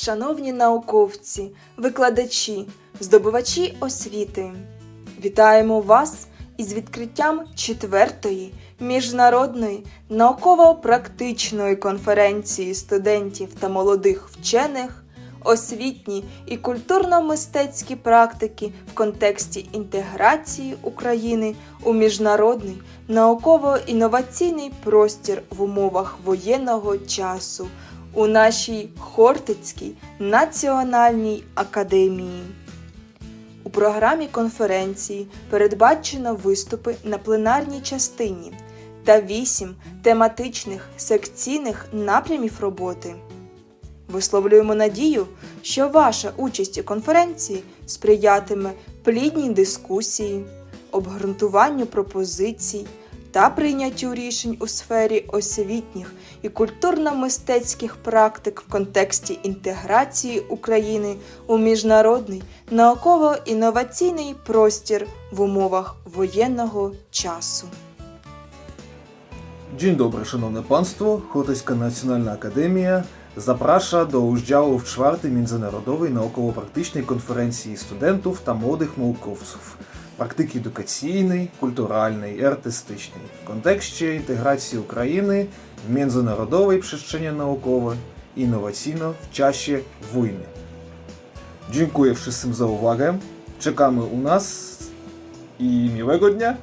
Шановні науковці, викладачі, здобувачі освіти, вітаємо вас із відкриттям четвертої міжнародної науково-практичної конференції студентів та молодих вчених освітні і культурно-мистецькі практики в контексті інтеграції України у міжнародний науково-інноваційний простір в умовах воєнного часу у нашій Хортицькій національній академії. У програмі конференції передбачено виступи на пленарній частині та вісім тематичних секційних напрямів роботи. Висловлюємо надію, що ваша участь у конференції сприятиме плідній дискусії, обґрунтуванню пропозицій та прийняттю рішень у сфері освітніх і культурно-мистецьких практик в контексті інтеграції України у міжнародний науково-інноваційний простір в умовах воєнного часу. Dzień dobry, szanowne państwo. Chotejska Nacionalna Akademia zaprasza do udziału w czwartej międzynarodowej naukowo-praktycznej konferencji studentów ta młodych naukowców praktyki edukacyjnej, kulturalnej i artystycznej w kontekście integracji Ukrainy w międzynarodowej przestrzeni naukowej i innowacyjno w czasie wojny. Dziękuję wszystkim za uwagę. Czekamy u nas i miłego dnia.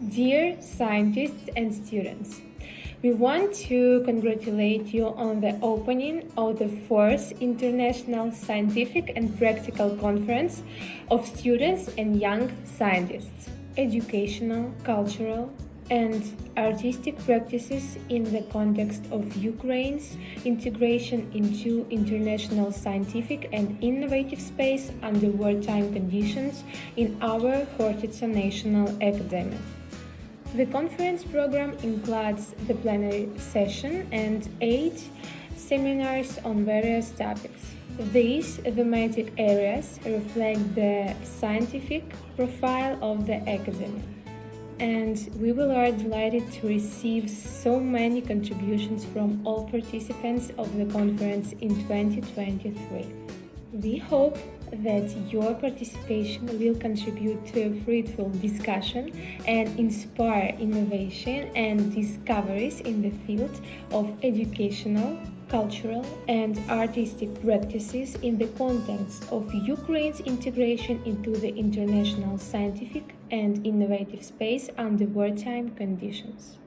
Dear scientists and students, we want to congratulate you on the opening of the fourth International Scientific and Practical Conference of Students and Young Scientists, Educational, Cultural, and Artistic Practices in the context of Ukraine's integration into international scientific and innovative space under wartime conditions in our Hortiца National Academy. The conference program includes the plenary session and eight seminars on various topics. These thematic areas reflect the scientific profile of the academy. And we will are delighted to receive so many contributions from all participants of the conference in 2023. We hope that your participation will contribute to a fruitful discussion and inspire innovation and discoveries in the field of educational, cultural, and artistic practices in the context of Ukraine's integration into the international scientific and innovative space under wartime conditions.